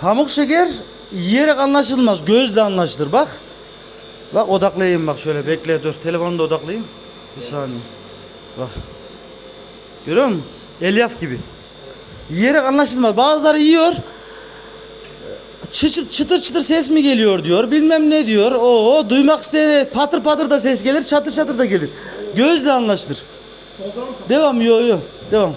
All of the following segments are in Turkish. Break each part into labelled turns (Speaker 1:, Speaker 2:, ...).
Speaker 1: Pamuk şeker yiyerek anlaşılmaz. Gözle anlaşılır bak. Bak odaklayayım bak şöyle bekle dur. Telefonu da odaklayayım. Bir saniye. Bak. Görüyor musun? Elyaf gibi. Yiyerek anlaşılmaz. Bazıları yiyor. Çıtır çıtır çıtır ses mi geliyor diyor. Bilmem ne diyor. Oo duymak isteyene patır patır da ses gelir. Çatır çatır da gelir. Gözle anlaşılır. Devam yo yo. Devam.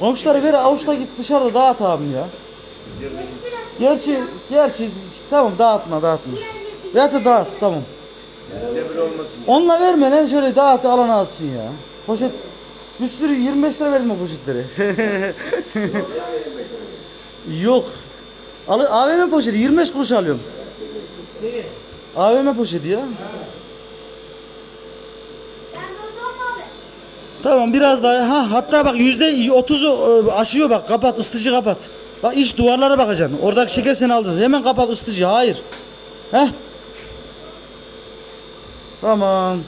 Speaker 1: Komşulara ver avuçla git dışarıda dağıt abim ya. Gerçi gerçi tamam dağıtma dağıtma. Ya da dağıt tamam.
Speaker 2: Cebir olmasın.
Speaker 1: Onunla verme lan şöyle dağıt alan alsın ya. Poşet bir sürü 25 lira verdim o poşetlere. Yok. Al, AVM poşeti 25 kuruş alıyorum. AVM poşeti ya. Tamam biraz daha ha hatta bak yüzde 30'u aşıyor bak kapat ısıtıcı kapat. Bak iç duvarlara bakacaksın. Oradaki şeker seni aldı. Hemen kapat ısıtıcı. Hayır. Heh. Tamam.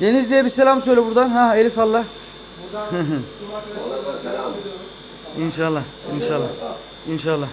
Speaker 1: Denizli'ye bir selam söyle buradan. Ha eli salla. İnşallah. İnşallah. İnşallah.